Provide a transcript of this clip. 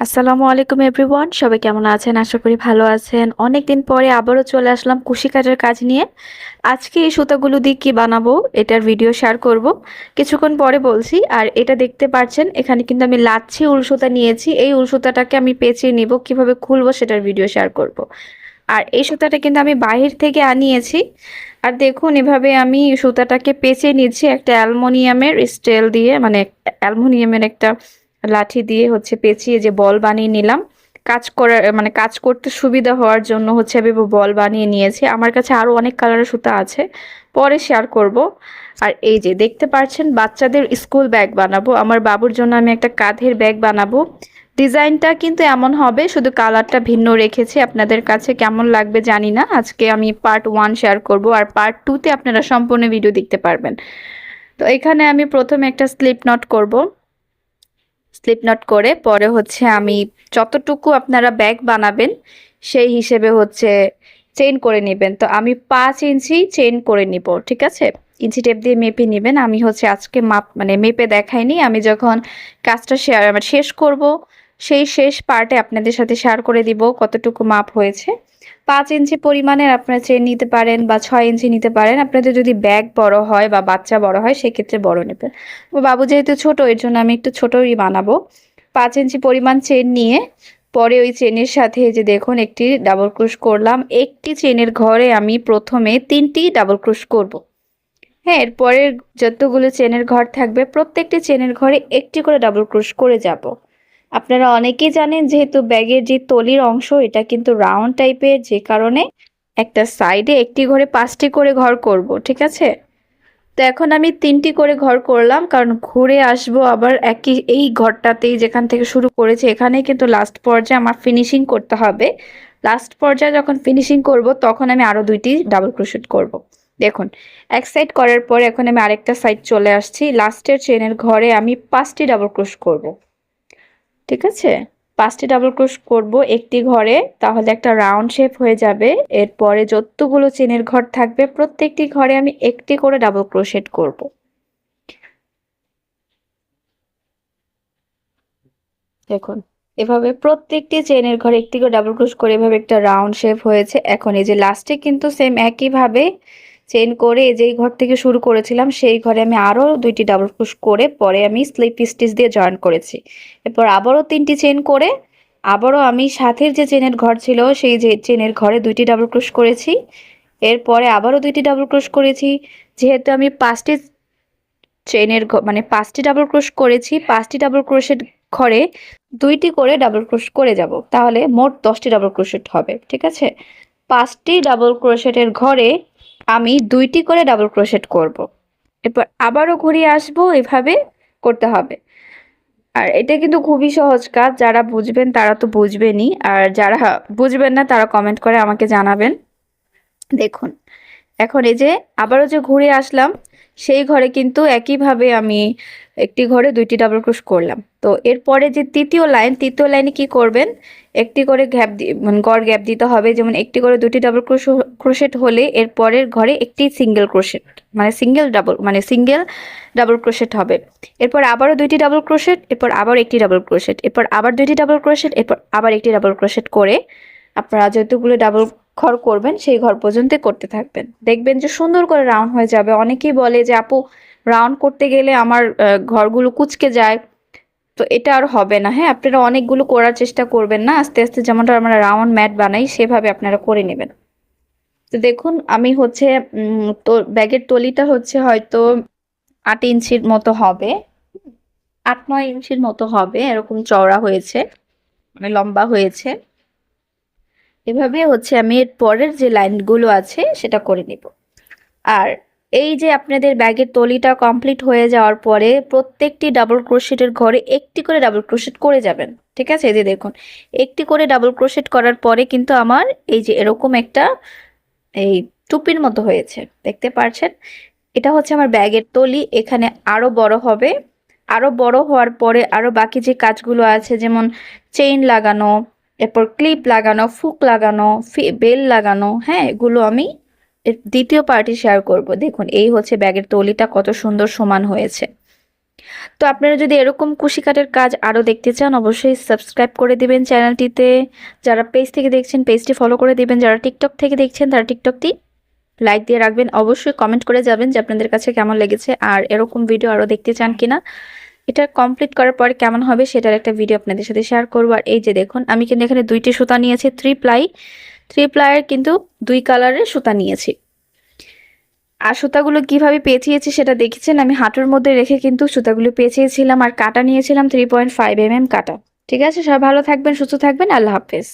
আসসালামু আলাইকুম এভরিওয়ান সবাই কেমন আছেন? আশা করি ভালো আছেন। অনেকদিন পরে আবারও চলে আসলাম কুশি কাজের কাজ নিয়ে। আজকে এই সুতাগুলো দিয়ে কী বানাবো, এটার ভিডিও শেয়ার করব। কিছুক্ষণ পরে বলছি, আর এটা দেখতে পাচ্ছেন, এখানে কিন্তু আমি লাচ্ছি উল সুতা নিয়েছি। এই উল সুতাটাকে আমি পেঁচিয়ে নিব, কীভাবে খুলবো সেটার ভিডিও শেয়ার করব। আর এই সুতাটা কিন্তু আমি বাহির থেকে আনিয়েছি। আর দেখুন, এভাবে আমি সুতাটাকে পেঁচিয়ে নিচ্ছি একটা অ্যালমোনিয়ামের স্টেল দিয়ে মানে অ্যালমোনিয়ামের একটা লাঠি দিয়ে হচ্ছে পেঁচিয়ে যে বল বানিয়ে নিলাম, কাজ করার মানে কাজ করতে সুবিধা হওয়ার জন্য হচ্ছে আমি বল বানিয়ে নিয়েছি। আমার কাছে আরও অনেক কালারের সুতা আছে, পরে শেয়ার করব। আর এই যে দেখতে পাচ্ছেন, বাচ্চাদের স্কুল ব্যাগ বানাবো। আমার বাবুর জন্য আমি একটা কাঁধের ব্যাগ বানাবো। ডিজাইনটা কিন্তু এমন হবে, শুধু কালারটা ভিন্ন রেখেছি। আপনাদের কাছে কেমন লাগবে জানি না। আজকে আমি পার্ট ওয়ান শেয়ার করব আর পার্ট টুতে আপনারা সম্পূর্ণ ভিডিও দেখতে পারবেন। তো এখানে আমি প্রথমে একটা স্লিপ নট করব। স্লিপ নট করে, পরে হচ্ছে আমি যতটুকু আপনারা ব্যাগ বানাবেন, সেই হিসেবে হচ্ছে চেন করে নেবেন। তো আমি পাঁচ ইঞ্চি চেন করে নিব, ঠিক আছে? ইঞ্চি টেপ দিয়ে মেপে নেবেন। আমি হচ্ছে আজকে মাপ মানে মেপে দেখাইনি। আমি যখন কাজটা শেয়ার শেষ করব সেই শেষ পার্টে আপনাদের সাথে শেয়ার করে দিব কতটুকু মাপ হয়েছে। পাঁচ ইঞ্চি পরিমাণের আপনারা চেন নিতে পারেন বা ছয় ইঞ্চি নিতে পারেন। আপনাদের যদি ব্যাগ বড় হয় বা বাচ্চা বড় হয়, সেক্ষেত্রে বড় নেবেন। বাবু যেহেতু ছোট, এর জন্য আমি একটু ছোটই বানাবো। পাঁচ ইঞ্চি পরিমাণ চেন নিয়ে পরে ওই চেনের সাথে যে দেখুন, একটি ডাবল ক্রুশ করলাম। একটি চেনের ঘরে আমি প্রথমে তিনটি ডাবল ক্রুশ করব। হ্যাঁ এরপরের যতগুলো চেনের ঘর থাকবে, প্রত্যেকটি চেনের ঘরে একটি করে ডাবল ক্রুশ করে যাব। আপনারা অনেকেই জানেন যেহেতু ব্যাগের যে তলির অংশ, এটা কিন্তু রাউন্ড টাইপের, যে কারণে একটা সাইডে একটি ঘরে পাঁচটি করে ঘর করব, ঠিক আছে তো এখন আমি তিনটি করে ঘর করলাম, কারণ ঘুরে আসব আবার একই, এই ঘরটাতেই যেখান থেকে শুরু করেছি এখানে কিন্তু লাস্ট পর্যায়ে আমার ফিনিশিং করতে হবে লাস্ট পর্যায়ে যখন ফিনিশিং করব, তখন আমি আরও দুইটি ডাবল ক্রোশেট করব। দেখুন, এক সাইড করার পরে এখন আমি আরেকটা সাইড চলে আসছি লাস্টের চেনের ঘরে আমি পাঁচটি ডাবল ক্রোশ করব। ঠিক আছে? পাঁচটি ডাবল ক্রোশ করব একটি ঘরে, তাহলে একটা রাউন্ড শেপ হয়ে যাবে। এরপরে যতগুলো চেনের ঘর থাকবে, প্রত্যেকটি ঘরে আমি একটি করে ডাবল ক্রোশেট করব। দেখুন, এভাবে প্রত্যেকটি চেনের ঘরে একটি করে ডাবল ক্রোশ করে এভাবে একটা রাউন্ড শেপ হয়েছে। এখন এই যে লাস্টে কিন্তু সেম একইভাবে চেন করে যেই ঘর থেকে শুরু করেছিলাম, সেই ঘরে আমি আরও দুইটি ডাবল ক্রোশ করে পরে আমি স্লিপ স্টিচ দিয়ে জয়েন করেছি। এরপর আবারও তিনটি চেন করে, আবারও আমি সাথের যে চেনের ঘর ছিল, সেই যে চেনের ঘরে দুইটি ডাবল ক্রোশ করেছি। এরপরে আবারও দুইটি ডাবল ক্রোশ করেছি, যেহেতু আমি পাঁচটি চেনের মানে পাঁচটি ডাবল ক্রোশ করেছি, পাঁচটি ডাবল ক্রোশের ঘরে দুইটি করে ডাবল ক্রোশ করে যাব, তাহলে মোট দশটি ডাবল ক্রোশেট হবে, ঠিক আছে? পাঁচটি ডাবল ক্রোশেটের ঘরে আমি দুইটি করে ডাবল ক্রোশেট করব। এরপর আবারও ঘুরিয়ে আসব, এভাবে করতে হবে। আর এটা কিন্তু খুবই সহজ কাজ, যারা বুঝবেন তারা তো বুঝবেনই। আর যারা বুঝবেন না তারা কমেন্ট করে আমাকে জানাবেন। দেখুন, এখন এই যে আবারও যে ঘুরে আসলাম সেই ঘরে কিন্তু একইভাবে আমি একটি ঘরে দুইটি ডাবল ক্রোশ করলাম। তো এরপরে যে তৃতীয় লাইন তৃতীয় লাইনে কি করবেন? একটি করে গ্যাপ মানে গড় গ্যাপ দিতে হবে। যেমন একটি করে দুটি ডাবল ক্রোশ ক্রোশেট হলে এর পরের ঘরে একটি সিঙ্গেল ক্রোশেট মানে সিঙ্গেল ডাবল মানে সিঙ্গেল ডাবল ক্রোশেট হবে। এরপর আবারও দুইটি ডাবল ক্রোশেট এরপর আবার একটি ডাবল ক্রোশেট এরপর আবার দুইটি ডাবল ক্রোশেট এরপর আবার একটি ডাবল ক্রোশেট করে আপনারা যতগুলো ডাবল ঘর করবেন, সেই ঘর পর্যন্ত করতে থাকবেন। দেখবেন যে সুন্দর করে রাউন্ড হয়ে যাবে। অনেকেই বলে যে, আপু রাউন্ড করতে গেলে আমার ঘরগুলো কুচকে যায়। তো এটা আর হবে না। হ্যাঁ আপনারা অনেকগুলো করার চেষ্টা করবেন না। আস্তে আস্তে যেমনটা আমরা রাউন্ড ম্যাট বানাই, সেভাবে আপনারা করে নেবেন। তো দেখুন, আমি হচ্ছে তো ব্যাগের তলিটা হচ্ছে হয়তো আট ইঞ্চির মতো হবে। আট নয় ইঞ্চির মতো হবে। এরকম চওড়া হয়েছে। মানে লম্বা হয়েছে। এভাবে হচ্ছে আমি এর পরের যে লাইনগুলো আছে সেটা করে নিব। আর এই যে আপনাদের ব্যাগের তলিটা কমপ্লিট হয়ে যাওয়ার পরে প্রত্যেকটি ডাবল ক্রোশেটের ঘরে একটি করে ডাবল ক্রোশেট করে যাবেন, ঠিক আছে? এই যে দেখুন, একটি করে ডাবল ক্রোশেট করার পরে কিন্তু আমার এই যে এরকম একটা এই টুপির মতো হয়েছে, দেখতে পাচ্ছেন এটা হচ্ছে আমার ব্যাগের তলি, এখানে আরও বড় হবে। আরও বড় হওয়ার পরে আরও বাকি যে কাজগুলো আছে, যেমন চেইন লাগানো এরপর ক্লিপ লাগানো, ফুক লাগানো বেল লাগানো হ্যাঁ এগুলো আমি দ্বিতীয় পার্টি শেয়ার করব। দেখুন, এই হচ্ছে ব্যাগের তলিটা কত সুন্দর সমান হয়েছে। তো আপনারা যদি এরকম কুশি কাটের কাজ আরও দেখতে চান, অবশ্যই সাবস্ক্রাইব করে দিবেন চ্যানেলটিতে যারা পেজ থেকে দেখছেন পেজটি ফলো করে দিবেন। যারা টিকটক থেকে দেখছেন, তারা টিকটকটি লাইক দিয়ে রাখবেন। অবশ্যই কমেন্ট করে যাবেন যে আপনাদের কাছে কেমন লেগেছে। আর এরকম ভিডিও আরও দেখতে চান কিনা এটা কমপ্লিট করার পরে কেমন হবে সেটার একটা ভিডিও আপনাদের সাথে শেয়ার করব। আর এই যে দেখুন, আমি কিন্তু এখানে দুইটি সুতা নিয়েছি থ্রি প্লাই থ্রি প্লাইয়ের কিন্তু দুই কালারের সুতা নিয়েছি। আর সুতাগুলো কীভাবে পেঁচিয়েছি সেটা দেখেছেন? আমি হাঁটুর মধ্যে রেখে কিন্তু সুতাগুলো পেঁচিয়েছিলাম আর কাটা নিয়েছিলাম থ্রি পয়েন্ট ফাইভ এম কাটা। ঠিক আছে, সবাই ভালো থাকবেন, সুস্থ থাকবেন, আল্লাহ হাফেজ।